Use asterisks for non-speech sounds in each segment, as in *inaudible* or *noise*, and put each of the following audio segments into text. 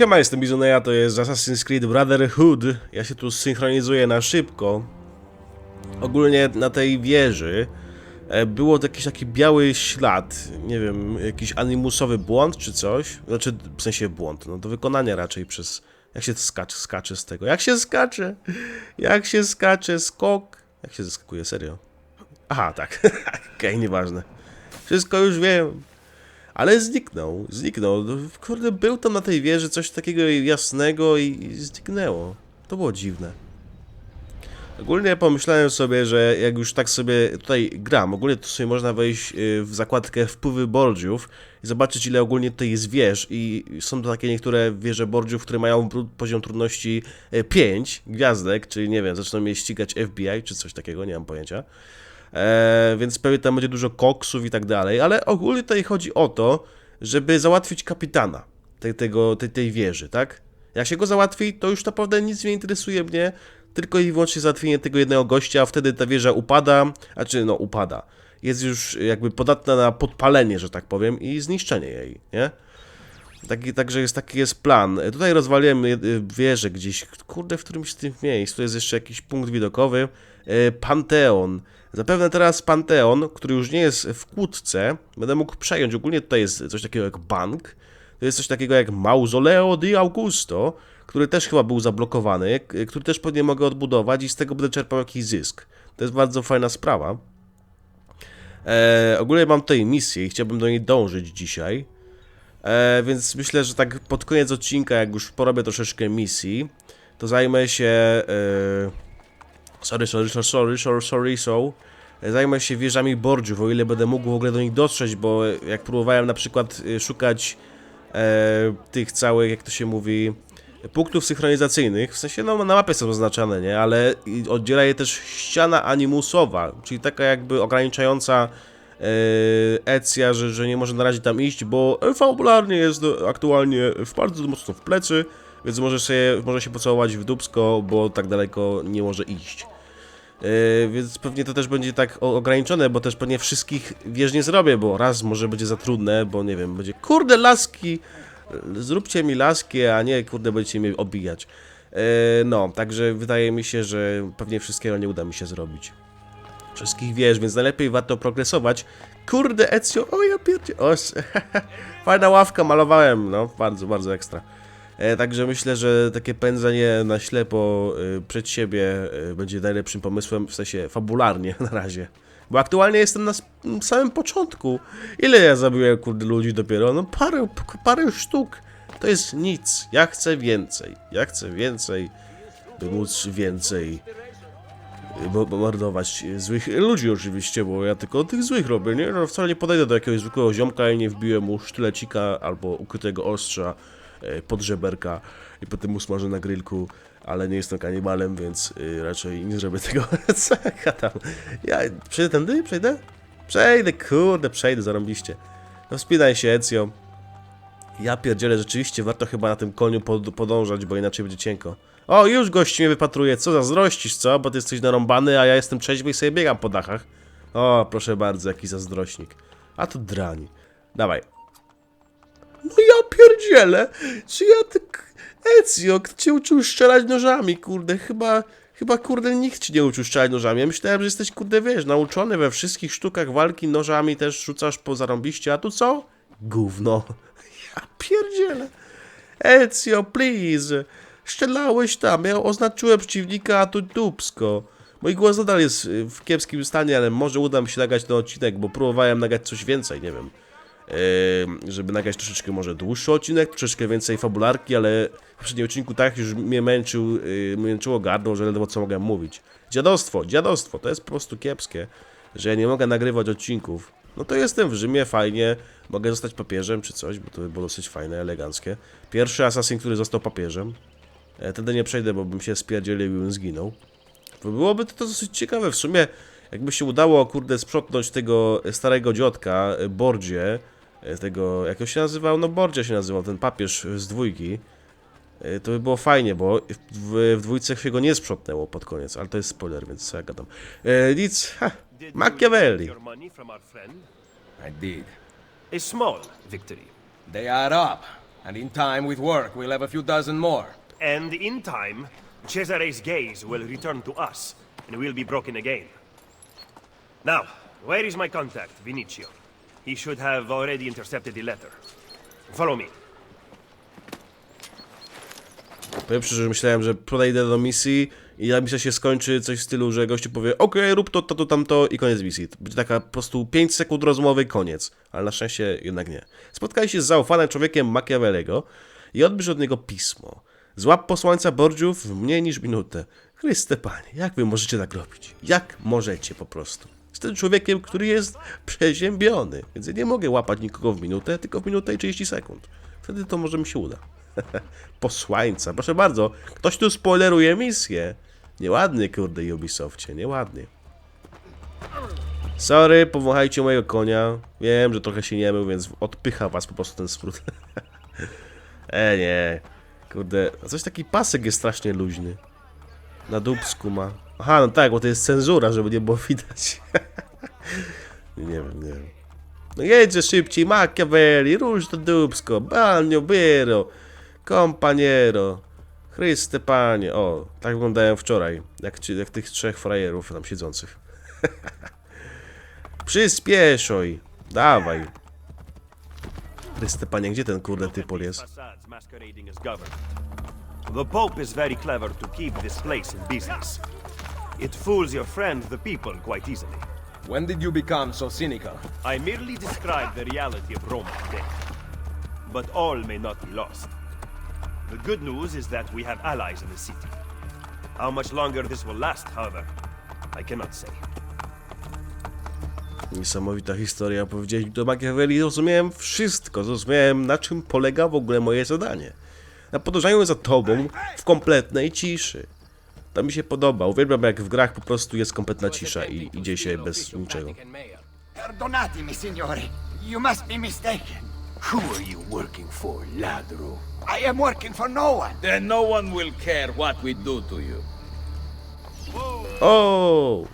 Siema, jestem Bizoneja, to jest Assassin's Creed Brotherhood. Ja się tu synchronizuję na szybko. Ogólnie na tej wieży e, było jakiś taki biały ślad, nie wiem, jakiś animusowy błąd czy coś. Znaczy, w sensie błąd, no do wykonania raczej przez... Jak się skacze, skacze z tego? Jak się skacze? Jak się skacze? Skok? Jak się zeskakuje? Serio? Aha, tak. *laughs* Okej, nieważne. Wszystko już wiem. Ale zniknął, zniknął. No, Kurde, był tam na tej wieży coś takiego jasnego i, i zniknęło. To było dziwne. Ogólnie pomyślałem sobie, że jak już tak sobie tutaj gram, ogólnie to sobie można wejść y, w zakładkę wpływy bordziów i zobaczyć ile ogólnie tutaj jest wież i są to takie niektóre wieże bordziów, które mają poziom trudności 5 gwiazdek, czyli nie wiem, zaczną mnie ścigać FBI czy coś takiego, nie mam pojęcia. E, więc pewnie tam będzie dużo koksów i tak dalej, ale ogólnie tutaj chodzi o to, żeby załatwić kapitana tej, tego, tej, tej wieży, tak? Jak się go załatwi, to już naprawdę nic nie interesuje mnie, tylko i wyłącznie załatwienie tego jednego gościa, a wtedy ta wieża upada, a czy no upada. Jest już jakby podatna na podpalenie, że tak powiem, i zniszczenie jej, nie? Taki, także jest taki jest plan. Tutaj rozwaliłem y, wieżę gdzieś, kurde, w którymś z tych miejsc. Tu jest jeszcze jakiś punkt widokowy. Y, Panteon. Zapewne teraz Panteon, który już nie jest w kłódce, będę mógł przejąć. Ogólnie tutaj jest coś takiego jak bank. To jest coś takiego jak Mausoleo di Augusto, który też chyba był zablokowany, k- który też pewnie mogę odbudować i z tego będę czerpał jakiś zysk. To jest bardzo fajna sprawa. E, ogólnie mam tutaj misję i chciałbym do niej dążyć dzisiaj. E, więc myślę, że tak pod koniec odcinka, jak już porobię troszeczkę misji, to zajmę się. E, sorry, sorry, sorry, sorry, sorry, so. E, Zajmę się wieżami bordziów, o ile będę mógł w ogóle do nich dotrzeć, bo jak próbowałem na przykład e, szukać e, tych całych, jak to się mówi, punktów synchronizacyjnych, w sensie no na mapie są zaznaczane, nie, ale oddziela je też ściana animusowa, czyli taka jakby ograniczająca e, Ecja, że, że nie może na razie tam iść, bo fabularnie jest aktualnie w bardzo mocno w plecy, więc może, się, może się pocałować w dubsko, bo tak daleko nie może iść. E, więc pewnie to też będzie tak ograniczone, bo też pewnie wszystkich wież nie zrobię, bo raz może będzie za trudne, bo nie wiem, będzie kurde laski, zróbcie mi laski, a nie kurde będziecie mnie obijać. E, no, także wydaje mi się, że pewnie wszystkiego nie uda mi się zrobić wszystkich wież, więc najlepiej warto progresować. Kurde, Ezio, o ja pierdzie... O, *laughs* fajna ławka malowałem, no, bardzo, bardzo ekstra. E, także myślę, że takie pędzenie na ślepo e, przed siebie e, będzie najlepszym pomysłem, w sensie fabularnie *laughs* na razie. Bo aktualnie jestem na samym początku. Ile ja zabiłem, kurde, ludzi dopiero? No parę, parę sztuk. To jest nic. Ja chcę więcej. Ja chcę więcej, by móc więcej bombardować złych ludzi oczywiście, bo ja tylko tych złych robię, nie? No, wcale nie podejdę do jakiegoś zwykłego ziomka i nie wbiję mu sztylecika albo ukrytego ostrza pod żeberka i potem mu smażę na grillku, ale nie jestem kanibalem, więc y, raczej nie zrobię *laughs* tego. Co ja tam? Ja przejdę tędy? Przejdę? Przejdę, kurde, przejdę, zarąbiście. No wspinaj się, Ezio. Ja pierdzielę, rzeczywiście warto chyba na tym koniu pod, podążać, bo inaczej będzie cienko. O, już gość mnie wypatruje, co zazdrościsz, co? Bo ty jesteś narąbany, a ja jestem trzeźwy i sobie biegam po dachach. O, proszę bardzo, jaki zazdrośnik. A to drań. Dawaj. No ja pierdzielę! Czy ja tak... Ezio, kto cię uczył strzelać nożami, kurde? Chyba... Chyba, kurde, nikt ci nie uczył strzelać nożami. Ja myślałem, że jesteś, kurde, wiesz, nauczony we wszystkich sztukach walki nożami, też rzucasz po zarąbiście, a tu co? Gówno. *laughs* Ja pierdzielę. Ezio, please. Strzelałeś tam, ja oznaczyłem przeciwnika, a tu dupsko. Mój głos nadal jest y, w kiepskim stanie, ale może uda mi się nagrać ten odcinek, bo próbowałem nagrać coś więcej, nie wiem. Żeby nagrać troszeczkę może dłuższy odcinek, troszeczkę więcej fabularki, ale w poprzednim odcinku tak już mnie męczył, yy, męczyło gardło, że ledwo co mogę mówić. Dziadostwo, dziadostwo, to jest po prostu kiepskie, że ja nie mogę nagrywać odcinków. No to jestem w Rzymie, fajnie, mogę zostać papieżem czy coś, bo to by było dosyć fajne, eleganckie. Pierwszy asasyn, który został papieżem. E, Wtedy nie przejdę, bo bym się spierdzielił i bym zginął. Bo Byłoby to dosyć ciekawe w sumie, jakby się udało, kurde, sprzątnąć tego starego dziotka, e, Bordzie, tego, jak on się nazywał? No Borgia się nazywał, ten papież z dwójki. E, To by było fajnie, bo w, w dwójce się go nie sprzątnęło pod koniec, ale to jest spoiler, więc co ja gadam. E, nic, ha, Machiavelli. I did. A small victory. They are up. And in time, with work, we'll have a few dozen more. And in time, Cesare's gaze will return to us, and we'll be broken again. Now, where is my contact, Vinicio? He should have already intercepted the letter. Follow me. Powiem szczerze, że myślałem, że podejdę do misji i ta misja się skończy coś w stylu, że gościu powie okej, rób to, to, to, tamto i koniec misji. Będzie taka po prostu 5 sekund rozmowy, koniec. Ale na szczęście jednak nie. Spotkali się z zaufanym człowiekiem Machiavellego i odbierz od niego pismo. Złap posłańca Borgiów w mniej niż minutę. Chryste panie, jak wy możecie tak robić? Jak możecie po prostu? Jestem człowiekiem, który jest przeziębiony, więc ja nie mogę łapać nikogo w minutę, tylko w minutę i 30 sekund. Wtedy to może mi się uda. *laughs* Posłańca, proszę bardzo, ktoś tu spoileruje misję. Nieładnie, kurde, Ubisoftie, nieładnie. Sorry, powąchajcie mojego konia. Wiem, że trochę się nie mył, więc odpycha was po prostu ten smród. *laughs* e, nie. Kurde, coś taki pasek jest strasznie luźny. Na dubsku ma. Aha, no tak, bo to jest cenzura, żeby nie było widać. *laughs* nie wiem, nie wiem. No jedźcie szybciej, Machiavelli, rusz to dubsko, balnio, biero, kompaniero. Chryste panie, o, tak wyglądałem wczoraj, jak, jak tych trzech frajerów tam siedzących. *laughs* Przyspieszoj, dawaj. Chryste panie, gdzie ten kurde typol jest? The Pope is very clever to keep this place in business. It fools your friend, the people, quite easily. When did you become so cynical? I merely describe the reality of Rome today. But all may not be lost. The good news is that we have allies in the city. How much longer this will last, however, I cannot say. Niesamowita historia. Powiedziałeś do Machiavelli, zrozumiałem wszystko. Zrozumiałem, na czym polega w ogóle moje zadanie. Na podążaniu za tobą w kompletnej ciszy. To mi się podoba. Uwielbiam, jak w grach po prostu jest kompletna cisza i idzie się bez niczego. Perdonatemi, signore. You must be mistaken. Who are you working for, ladro? I am working for no one. Then no one will care what we do to you. O!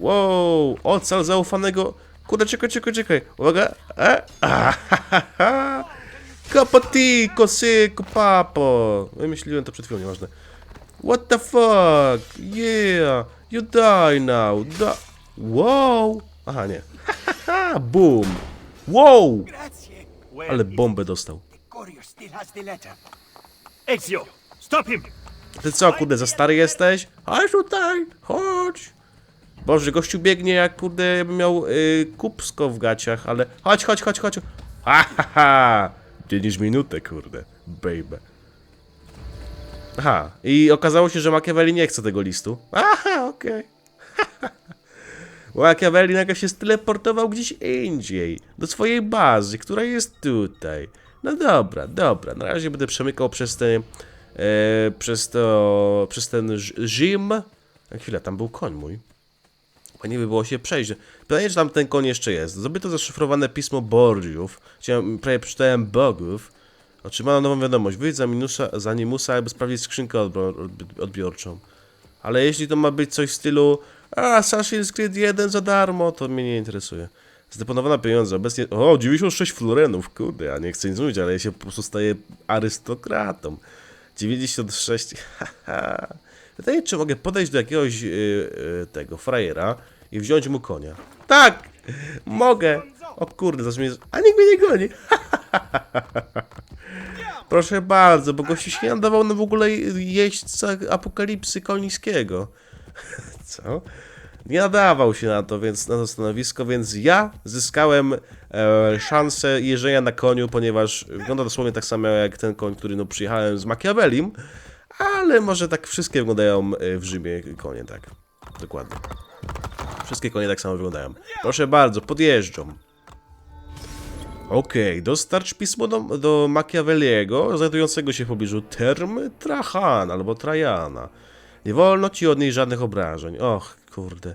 Wow! Ocal zaufanego. Kurde, czekaj, czekaj, czekaj. Uwaga. E? Ahahaha. Capotico, syku, papo. Wymyśliłem to przed chwilą, nieważne. What the fuck? Yeah! You die now. Da wow! Aha, nie. Boom. Wow! Ale bombę dostał. Ezio! Stop him! Ty co, kurde, za stary jesteś? Chodź tutaj, chodź. Boże, gościu biegnie jak, kurde, jakby miał y, kupsko w gaciach, ale... Chodź, chodź, chodź, chodź. Ha, ha, ha. Minutę, kurde. Baby. Aha, i okazało się, że Machiavelli nie chce tego listu. Aha, okej. *laughs* Machiavelli nagle się steleportował gdzieś indziej, do swojej bazy, która jest tutaj. No dobra, dobra, na razie będę przemykał przez te, e, przez to, przez ten Rzym. A Chwila, tam był koń mój. Fajnie by było się przejść. Pytanie, czy tam ten koń jeszcze jest. Zdobyto zaszyfrowane pismo Borgiów. Chciałem, prawie przeczytałem bogów. Otrzymano nową wiadomość. Wyjdź za, minusa, za Nimusa, aby sprawdzić skrzynkę odbiorczą. Ale jeśli to ma być coś w stylu a, Assassin's Creed 1 za darmo, to mnie nie interesuje. Zdeponowane pieniądze, obecnie... O, 96 florenów, kurde, ja nie chcę nic mówić, ale ja się po prostu staję arystokratą. 96, haha. Pytanie, czy mogę podejść do jakiegoś yy, yy, tego frajera i wziąć mu konia. Tak! Mogę! O kurde, zaraz mnie... A nikt mnie nie goni! *laughs* Proszę bardzo, bo gościu się nie nadawał na w ogóle jeźdźca apokalipsy konińskiego. *laughs* Co? Nie nadawał się na to, więc na to stanowisko, więc ja zyskałem e, szansę jeżdżenia na koniu, ponieważ wygląda dosłownie tak samo jak ten koń, który no, przyjechałem z Machiavellim, ale może tak wszystkie wyglądają e, w Rzymie konie, tak. Dokładnie. Wszystkie konie tak samo wyglądają. Proszę bardzo, podjeżdżą. Okej, dostarcz pismo do, do Machiavelliego, znajdującego się w pobliżu Term Trajan albo Trajana. Nie wolno ci odnieść żadnych obrażeń. Och, kurde.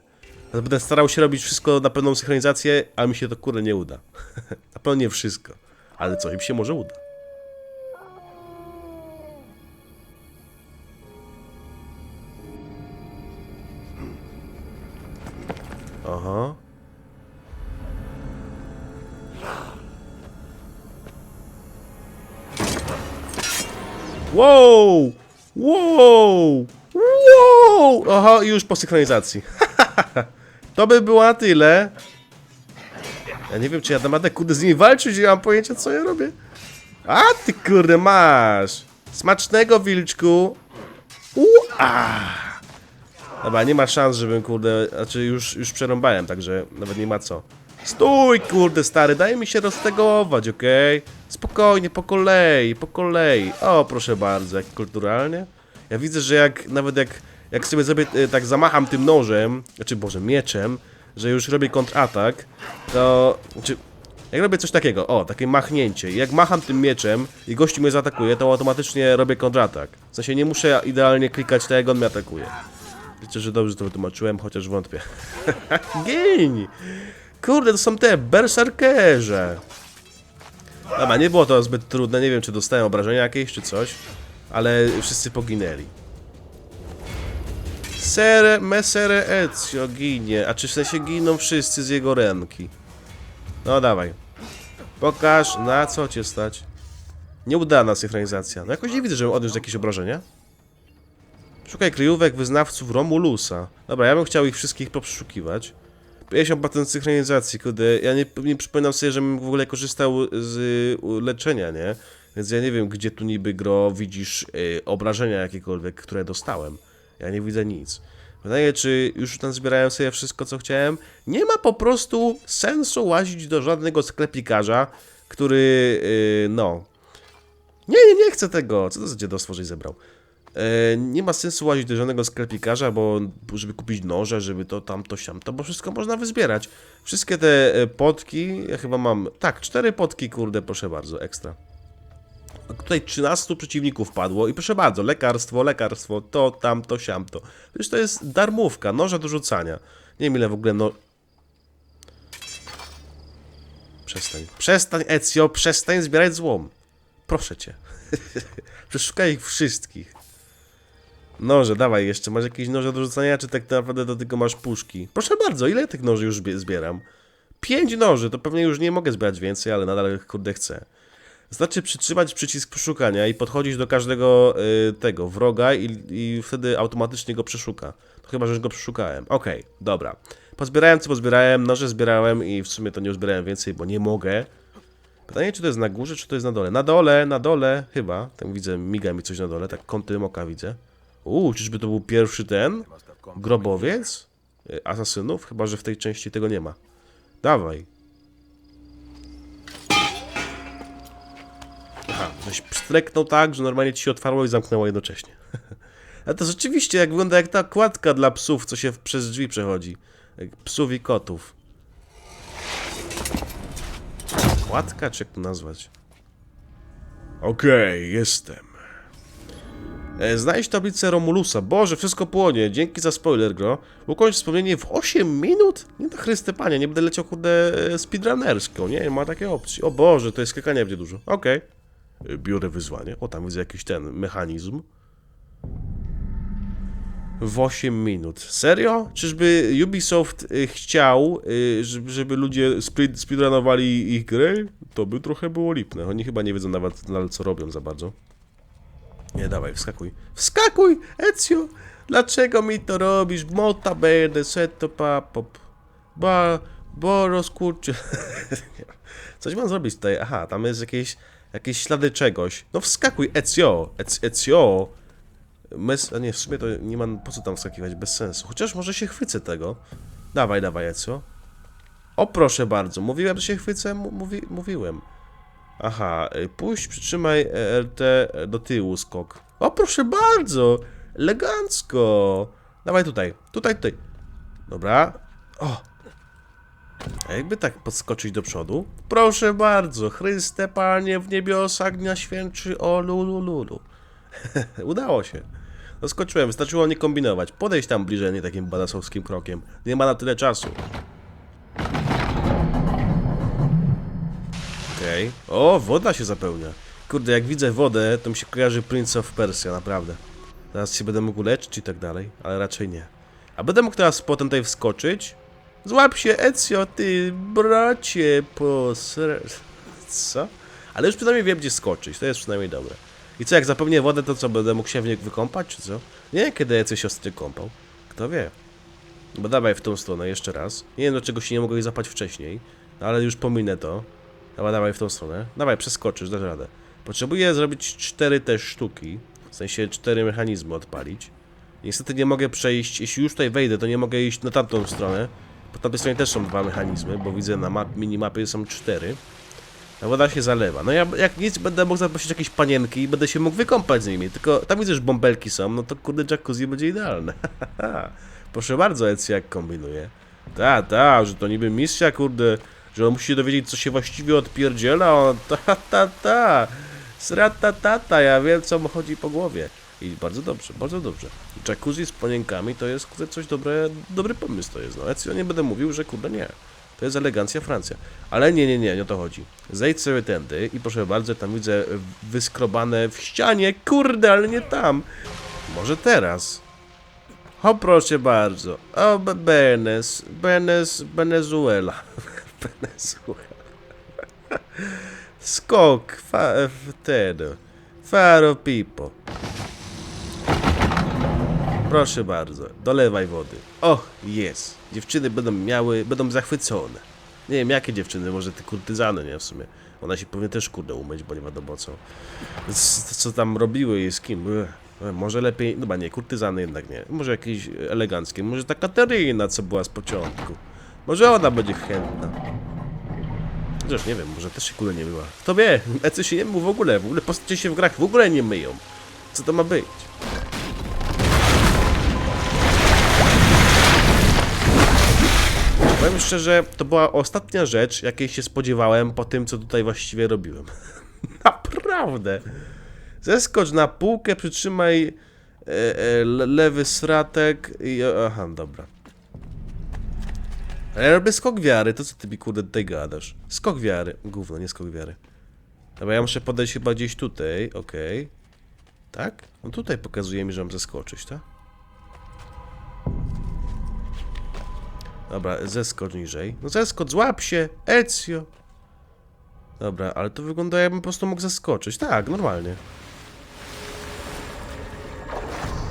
Będę starał się robić wszystko na pewną synchronizację, a mi się to kurde nie uda. *laughs* na pewno nie wszystko. Ale co, im się może uda. Aha. Wow! Wow! Wow! I już po synchronizacji. *laughs* to by było na tyle. Ja nie wiem, czy ja dam radę, kurde, z nimi walczyć, nie mam pojęcia, co ja robię. A ty, kurde, masz! Smacznego, wilczku! Ua! Dobra, nie ma szans, żebym, kurde, znaczy już, już przerąbałem, także nawet nie ma co. Stój, kurde, stary, daj mi się roztegować, okej? Spokojnie, po kolei, po kolei. O, proszę bardzo, jak kulturalnie. Ja widzę, że jak, nawet jak, jak sobie zrobię, e, tak zamacham tym nożem, znaczy, boże, mieczem, że już robię kontratak, to, znaczy, jak robię coś takiego, o, takie machnięcie, jak macham tym mieczem i gościu mnie zaatakuje, to automatycznie robię kontratak. W sensie nie muszę idealnie klikać tak, jak on mnie atakuje. Wiecie, że dobrze to wytłumaczyłem, chociaż wątpię. *laughs* Gień! Kurde, to są te berserkerze. Dobra, nie było to zbyt trudne, nie wiem czy dostałem obrażenia jakieś czy coś, ale wszyscy poginęli. Sere, mesere Ezio ginie, a czy w sensie giną wszyscy z jego ręki? No dawaj. Pokaż, na co cię stać. Nieudana synchronizacja. No jakoś nie widzę, żebym odniósł jakieś obrażenia. Szukaj kryjówek wyznawców Romulusa. Dobra, ja bym chciał ich wszystkich poprzeszukiwać. 50% synchronizacji, kurde, ja nie, nie przypominam sobie, żebym w ogóle korzystał z leczenia, nie? Więc ja nie wiem, gdzie tu niby gro widzisz y, obrażenia jakiekolwiek, które dostałem. Ja nie widzę nic. Pytanie, czy już tam zbierałem sobie wszystko, co chciałem? Nie ma po prostu sensu łazić do żadnego sklepikarza, który, y, no... Nie, nie, nie chcę tego. Co to za dziadostwo, żeś zebrał? E, nie ma sensu łazić do żadnego sklepikarza, bo żeby kupić noże, żeby to, tamto, siamto, bo wszystko można wyzbierać. Wszystkie te e, potki, ja chyba mam, tak, cztery potki, kurde, proszę bardzo, ekstra. Tutaj 13 przeciwników padło i proszę bardzo, lekarstwo, lekarstwo, to, tamto, siamto. Przecież to jest darmówka, noże do rzucania. Nie wiem ile w ogóle no... Przestań, przestań Ezio, przestań zbierać złom. Proszę cię. *laughs* Przeszukaj ich wszystkich. Noże, dawaj jeszcze. Masz jakieś noże do rzucania, czy tak naprawdę to tylko masz puszki? Proszę bardzo, ile tych noży już zbie- zbieram? Pięć noży, to pewnie już nie mogę zbierać więcej, ale nadal kurde chcę. Znaczy przytrzymać przycisk przeszukania i podchodzić do każdego y, tego wroga i, i wtedy automatycznie go przeszuka. To chyba, że już go przeszukałem. Okej, dobra. Pozbierałem co pozbierałem, noże zbierałem i w sumie to nie uzbierałem więcej, bo nie mogę. Pytanie, czy to jest na górze, czy to jest na dole? Na dole, na dole, chyba. Tam widzę, miga mi coś na dole, tak kątem oka widzę. Uuu, czyżby to był pierwszy ten? Grobowiec? Y, Asasynów? Chyba, że w tej części tego nie ma. Dawaj. Aha, żeś pstreknął tak, że normalnie ci się otwarło i zamknęło jednocześnie. *laughs* A to rzeczywiście jak wygląda jak ta kładka dla psów, co się przez drzwi przechodzi. Jak Psów i kotów. Kładka, czy jak to nazwać? Okej, jestem. E, Znajdź tablicę Romulusa. Boże, wszystko płonie. Dzięki za spoiler, gro. Ukończ wspomnienie w 8 minut? Nie na Chryste Panie, nie będę leciał kurde e, speedrunnerską, nie? Ma takiej opcji. O Boże, to jest skakania będzie dużo. Okej. E, Biorę wyzwanie. O, tam widzę jakiś ten mechanizm. W 8 minut. Serio? Czyżby Ubisoft chciał, żeby, ludzie speed, speedrunowali ich gry? To by trochę było lipne. Oni chyba nie wiedzą nawet, nawet co robią za bardzo. Nie, dawaj, wskakuj. Wskakuj, Ezio! Dlaczego mi to robisz? Mota bene, seto papop. Ba, bo rozkurczy. *laughs* Coś mam zrobić tutaj. Aha, tam jest jakieś, jakieś ślady czegoś. No wskakuj, Ezio! Ezio! Mes, a nie, w sumie to nie mam po co tam wskakiwać, bez sensu. Chociaż może się chwycę tego. Dawaj, dawaj, Ezio. O, proszę bardzo. Mówiłem, że się chwycę? Mówi, mówiłem. Aha, y, puść, przytrzymaj e, LT do tyłu skok. O, proszę bardzo! Elegancko! Dawaj tutaj, tutaj, tutaj. Dobra. O! A jakby tak podskoczyć do przodu? Proszę bardzo, Chryste Panie w niebiosach dnia święczy o lulu lulu. *laughs* Udało się. Doskoczyłem, wystarczyło nie kombinować. Podejść tam bliżej, nie takim badasowskim krokiem. Nie ma na tyle czasu. Okej. O, woda się zapełnia. Kurde, jak widzę wodę, to mi się kojarzy Prince of Persia, naprawdę. Teraz się będę mógł leczyć i tak dalej, ale raczej nie. A będę mógł teraz potem tutaj wskoczyć. Złap się, Ezio, ty bracie, po... Co? Ale już przynajmniej wiem, gdzie skoczyć, to jest przynajmniej dobre. I co, jak zapewnię wodę, to co, będę mógł się w niej wykąpać, czy co? Nie kiedy jacyś siostry kąpał. Kto wie. Bo dawaj w tą stronę jeszcze raz. Nie wiem, dlaczego się nie mogę zapać wcześniej, ale już pominę to. Dobra, dawaj w tą stronę. Dawaj, przeskoczysz, dasz radę. Potrzebuję zrobić cztery te sztuki. W sensie cztery mechanizmy odpalić. Niestety nie mogę przejść, jeśli już tutaj wejdę, to nie mogę iść na tamtą stronę. Po tamtej stronie też są dwa mechanizmy, bo widzę na map, minimapie są cztery. A woda się zalewa. No ja jak nic będę mógł zaprosić jakieś panienki i będę się mógł wykąpać z nimi. Tylko tam widzę, że bąbelki są, no to kurde jacuzzi będzie idealne. *laughs* Proszę bardzo, Ecja jak kombinuje. Ta, ta, że to niby misja, kurde, że on musi się dowiedzieć, co się właściwie odpierdziela, on ta, ta, ta. Srata, tata, ja wiem, co mu chodzi po głowie. I bardzo dobrze, bardzo dobrze. Jacuzzi z panienkami to jest, kurde, coś dobre, dobry pomysł to jest, no. Ecja nie będę mówił, że kurde nie. To jest elegancja Francja. Ale nie, nie, nie, nie o to chodzi. Zejdź sobie tędy i proszę bardzo, tam widzę wyskrobane w ścianie. Kurde, ale nie tam. Może teraz. O, proszę bardzo. O, Be- Benes, Benes, Venezuela. *laughs* Venezuela. Skok, fa, wtedy. Faro Pipo. Proszę bardzo, dolewaj wody. O, jest. Dziewczyny będą miały, będą zachwycone. Nie wiem, jakie dziewczyny, może te kurtyzany, nie, w sumie. Ona się powinien też, kurde, umyć, bo nie wiadomo co. Co, tam robiły i z kim. Może lepiej, no nie, kurtyzany jednak nie. Może jakieś eleganckie, może ta Kateryna, co była z początku. Może ona będzie chętna. Chociaż nie wiem, może też się kule nie była. Kto wie, ecy się nie mył w ogóle, w ogóle postacie się w grach w ogóle nie myją. Co to ma być? Powiem szczerze, to była ostatnia rzecz, jakiej się spodziewałem po tym, co tutaj właściwie robiłem. *laughs* Naprawdę. Zeskocz na półkę, przytrzymaj e, e, le- lewy sratek i... Aha, dobra. Ale ja robię skok wiary, to co ty mi kurde tutaj gadasz? Skok wiary. Gówno, nie skok wiary. Dobra, ja muszę podejść chyba gdzieś tutaj, okej. Tak? No tutaj pokazuje mi, że mam zeskoczyć, tak? Dobra, zeskocz niżej. No zeskocz, złap się! Ezio! Dobra, ale to wygląda jakbym po prostu mógł zeskoczyć. Tak, normalnie.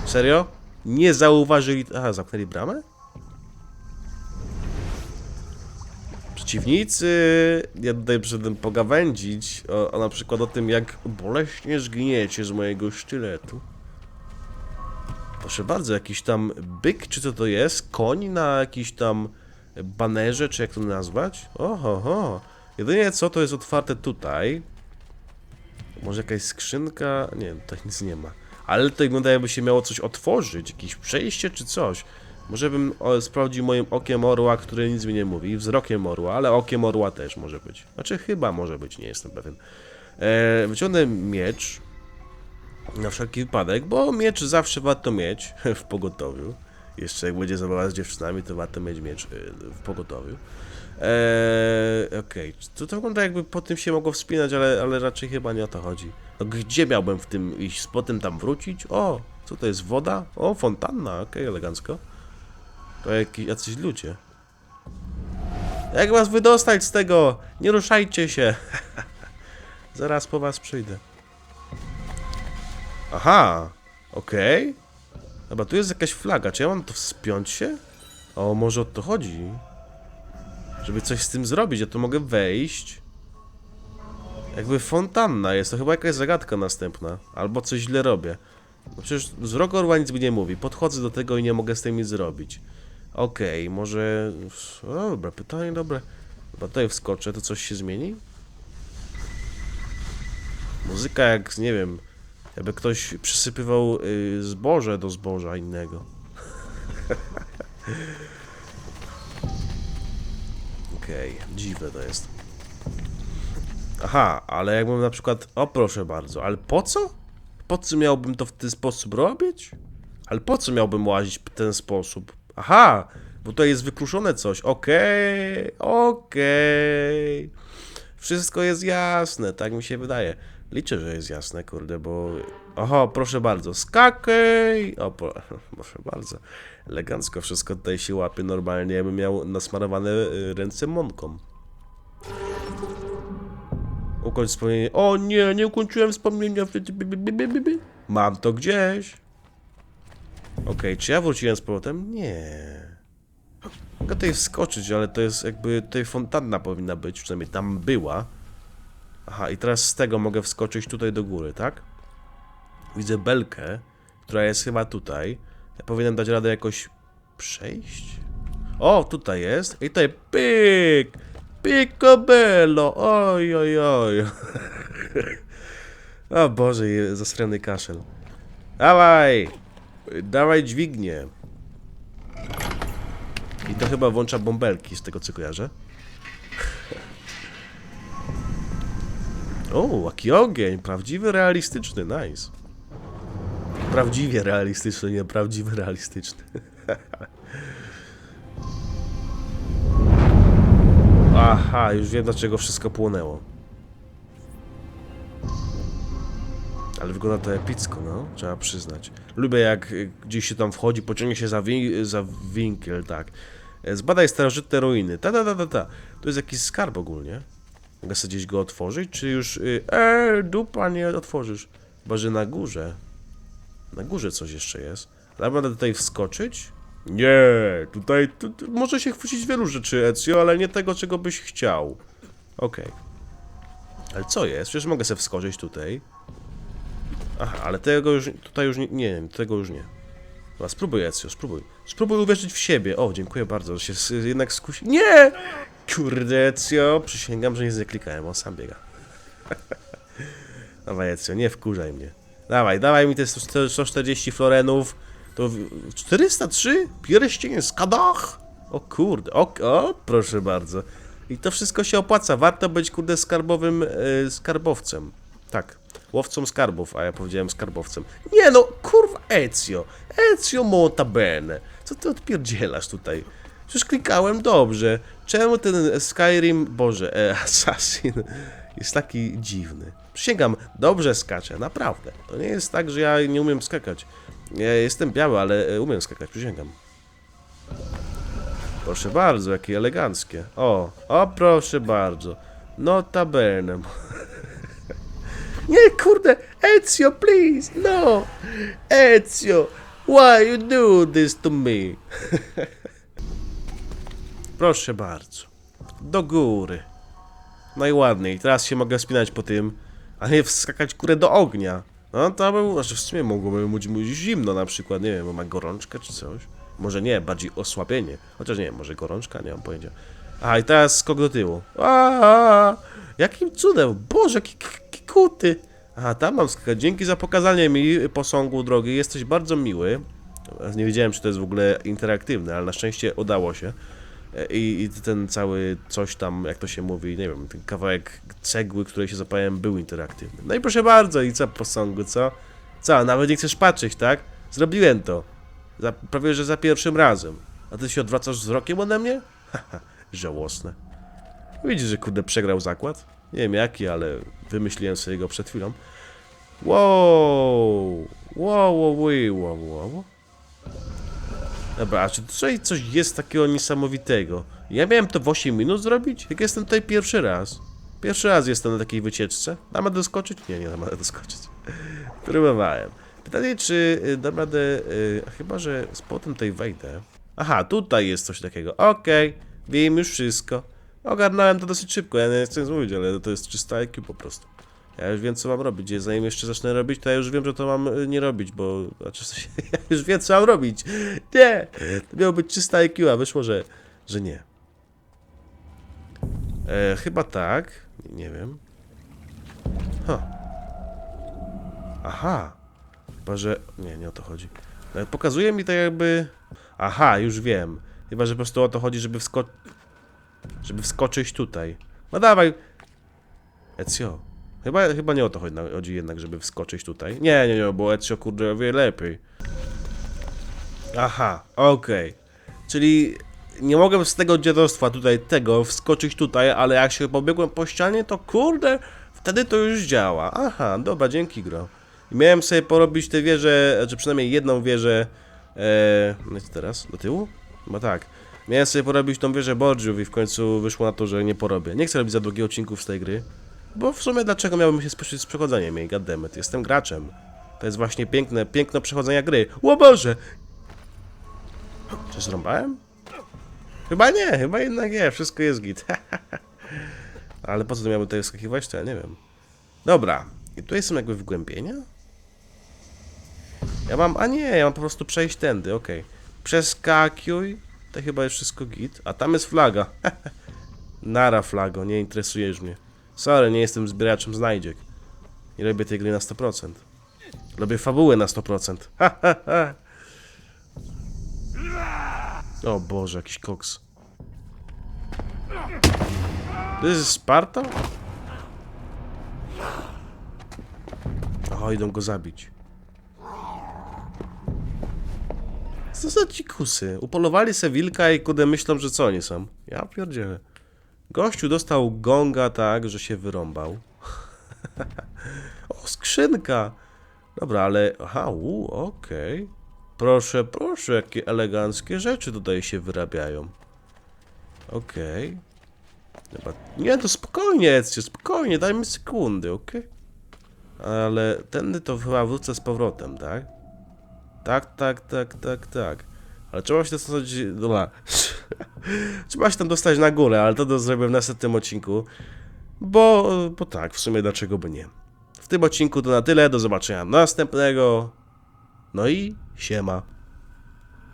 Serio? Nie zauważyli... Aha, zamknęli bramę? Przeciwnicy... Ja tutaj przyszedłem pogawędzić o, o na przykład o tym, jak boleśnie zginiecie z mojego sztyletu. Proszę bardzo, jakiś tam byk, czy co to jest? Koń na jakiś tam banerze, czy jak to nazwać? Oho, ho. Jedynie co, to jest otwarte tutaj. Może jakaś skrzynka? Nie, tutaj nic nie ma. Ale to wygląda jakby się miało coś otworzyć, jakieś przejście czy coś. Może bym sprawdził moim okiem orła, który nic mi nie mówi, wzrokiem orła, ale okiem orła też może być. Znaczy chyba może być, nie jestem pewien. E, wyciągnę miecz, na wszelki wypadek, bo miecz zawsze warto mieć *laughs* w pogotowiu. Jeszcze jak będzie zabawa z dziewczynami, to warto mieć miecz y, w pogotowiu. Eee, Okej, to, to wygląda jakby po tym się mogło wspinać, ale, ale raczej chyba nie o to chodzi. No gdzie miałbym w tym iść? Potem tam wrócić? O, co to jest? Woda? O, fontanna, okej, elegancko. To jakiś, jacyś ludzie. Jak was wydostać z tego? Nie ruszajcie się. *laughs* Zaraz po was przyjdę. Aha, okej. Dobra, tu jest jakaś flaga. Czy ja mam to wspiąć się? O, może o to chodzi? Żeby coś z tym zrobić, ja tu mogę wejść. Jakby fontanna jest, to chyba jakaś zagadka następna. Albo coś źle robię. No przecież wzrok orła nic mi nie mówi. Podchodzę do tego i nie mogę z tym nic zrobić. Okej, może... O, dobra, pytanie dobre. Chyba tutaj wskoczę, to coś się zmieni? Muzyka jak, nie wiem, jakby ktoś przysypywał y, zboże do zboża innego. *laughs* Okej, dziwne to jest. Aha, ale jakbym na przykład... O, proszę bardzo, ale po co? Po co miałbym to w ten sposób robić? Ale po co miałbym łazić w ten sposób? Aha, bo to jest wykruszone coś. Okej, okej. Wszystko jest jasne, tak mi się wydaje. Liczę, że jest jasne, kurde, bo... Oho, proszę bardzo, skakaj! O, po... *laughs* proszę bardzo. Elegancko wszystko tutaj się łapie normalnie, jakbym miał nasmarowane y, ręce mąką. Ukończ wspomnienie. O nie, nie ukończyłem wspomnienia. Mam to gdzieś. Okej, czy ja wróciłem z powrotem? Nie. Mogę tutaj wskoczyć, ale to jest jakby tutaj fontanna powinna być, przynajmniej tam była. Aha, i teraz z tego mogę wskoczyć tutaj do góry, tak? Widzę belkę, która jest chyba tutaj. Ja powinienem dać radę jakoś przejść? O, tutaj jest. I tutaj pyk! Picobello! Oj, oj, oj. *laughs* o Boże, zasrany kaszel. Dawaj! Dawaj dźwignię. I to chyba włącza bąbelki, z tego co kojarzę. O, jaki ogień! Prawdziwy, realistyczny, nice. Prawdziwie realistyczny, nie prawdziwy, realistyczny. *laughs* Aha, już wiem dlaczego wszystko płonęło. Ale wygląda to epicko, no, trzeba przyznać. Lubię jak y, gdzieś się tam wchodzi, pociągnie się za, wi za winkiel, tak. E, Zbadaj starożytne ruiny. Ta, ta, ta, ta, ta. To jest jakiś skarb ogólnie. Mogę sobie gdzieś go otworzyć, czy już... Eee, dupa, nie otworzysz. Chyba, że na górze. Na górze coś jeszcze jest. Ale będę tutaj wskoczyć? Nie, tutaj tu, tu, może się chwycić wielu rzeczy, Ezio, ale nie tego, czego byś chciał. Okej. Ale co jest? Przecież mogę sobie wskoczyć tutaj. Aha, ale tego już, tutaj już nie, nie, tego już nie. No, spróbuj, Ezio, spróbuj. Spróbuj uwierzyć w siebie. O, dziękuję bardzo, że się jednak skusi... Nie! Kurde, Ezio, przysięgam, że nie klikałem, on sam biega. *laughs* Dawaj, Ezio, nie wkurzaj mnie. Dawaj, dawaj mi te 100 140 florenów. To w- 403? Pierścień z kadach? O kurde, o, o, proszę bardzo. I to wszystko się opłaca. Warto być, kurde, skarbowym e, skarbowcem. Tak, łowcą skarbów, a ja powiedziałem skarbowcem. Nie no, kurwa, Ezio. Ezio monta bene. Co ty odpierdzielasz tutaj? Przecież klikałem dobrze. Czemu ten Skyrim, boże, e, *laughs* Assassin jest taki dziwny? Przysięgam, dobrze skaczę, naprawdę. To nie jest tak, że ja nie umiem skakać. Ja jestem biały, ale e, umiem skakać, przysięgam. Proszę bardzo, jakie eleganckie. O, o proszę bardzo. Notabene. *laughs* Nie, kurde, Ezio, please, no. Ezio, why you do this to me? *laughs* Proszę bardzo. Do góry. Najładniej. Teraz się mogę wspinać po tym, a nie wskakać kurę do ognia. No to był, znaczy w sumie mogłoby być mu zimno na przykład, nie wiem, bo ma gorączkę czy coś. Może nie, bardziej osłabienie. Chociaż nie, może gorączka, nie mam pojęcia. A i teraz skok do tyłu. A, jakim cudem, Boże, jaki kuty. Aha, tam mam skakać. Dzięki za pokazanie mi posągu drogi, jesteś bardzo miły. Nie wiedziałem, czy to jest w ogóle interaktywne, ale na szczęście udało się. E, I, I ten cały coś tam, jak to się mówi, nie wiem, ten kawałek cegły, której się zapałem, był interaktywny. No i proszę bardzo, i co posągu, co? Co, nawet nie chcesz patrzeć, tak? Zrobiłem to. Za, prawie, że za pierwszym razem. A ty się odwracasz wzrokiem ode mnie? *laughs* Haha, żałosne. Widzisz, że kurde przegrał zakład? Nie wiem jaki, ale wymyśliłem sobie go przed chwilą. Wow! Wow, wow, wow, wow. Dobra, a czy tutaj coś jest takiego niesamowitego? Ja miałem to w 8 minut zrobić? Jak jestem tutaj pierwszy raz? Pierwszy raz jestem na takiej wycieczce. Dam radę doskoczyć? Nie, nie dam radę doskoczyć. *laughs* Próbowałem. Pytanie, czy y, dam radę... Y, chyba, że z potem tutaj wejdę. Aha, tutaj jest coś takiego. Okej, wiem już wszystko. Ogarnąłem to dosyć szybko, ja nie chcę nic mówić, ale to jest czysta IQ po prostu. Ja już wiem, co mam robić. Zanim jeszcze zacznę robić, to ja już wiem, że to mam y, nie robić, bo... Znaczy, *laughs* ja już wiem, co mam robić. Nie! To miało być czysta IQ, a wyszło, że, że nie. E, chyba tak. Nie, nie wiem. Ha. Aha. Chyba, że... Nie, nie o to chodzi. E, pokazuje mi to jakby... Aha, już wiem. Chyba, że po prostu o to chodzi, żeby wskoczyć... Żeby wskoczyć tutaj. No dawaj. Ezio. Chyba, chyba nie o to chodzi, jednak, żeby wskoczyć tutaj. Nie, nie, nie, bo Ezio kurde wie lepiej. Aha, okej. Czyli nie mogłem z tego dziadostwa tutaj, tego, wskoczyć tutaj, ale jak się pobiegłem po ścianie, to kurde, wtedy to już działa. Aha, dobra, dzięki gro. Miałem sobie porobić te wieże, czy przynajmniej jedną wieżę, e, no co teraz, do tyłu? Chyba tak. Miałem sobie porobić tą wieżę Borgiów i w końcu wyszło na to, że nie porobię. Nie chcę robić za długich odcinków z tej gry. Bo w sumie dlaczego miałbym się spieszyć z przechodzeniem jej, goddammit, jestem graczem. To jest właśnie piękne, piękno przechodzenia gry. O Boże! Czy zrąbałem? Chyba nie, chyba jednak nie, wszystko jest git. *laughs* Ale po co to miałby tutaj skakiwać, to ja nie wiem. Dobra, i tutaj są jakby wgłębienia? Ja mam, a nie, ja mam po prostu przejść tędy, okej. Przeskakuj, to chyba jest wszystko git. A tam jest flaga. *laughs* Nara flago, nie interesujesz mnie. Sorry, nie jestem zbieraczem znajdziek. Nie robię tej gry na 100%. Robię fabułę na 100%. Ha, ha, ha. O Boże, jakiś koks. To jest Sparta? O, idą go zabić. Co za dzikusy? Upolowali se wilka i kudę myślą, że co oni są? Ja pierdzielę. Gościu dostał gonga tak, że się wyrąbał. *laughs* o, skrzynka! Dobra, ale... Aha, okej. Proszę, proszę, jakie eleganckie rzeczy tutaj się wyrabiają. Okej. Dobra. Nie, to spokojnie, jedzcie, spokojnie, daj mi sekundy, okej? Ale tędy to chyba wrócę z powrotem, tak? Tak, tak, tak, tak, tak. Ale trzeba się dostać... Dobra. *laughs* trzeba się tam dostać na górę, ale to do zrobię w następnym odcinku. Bo, bo tak, w sumie dlaczego by nie. W tym odcinku to na tyle, do zobaczenia następnego. No i siema.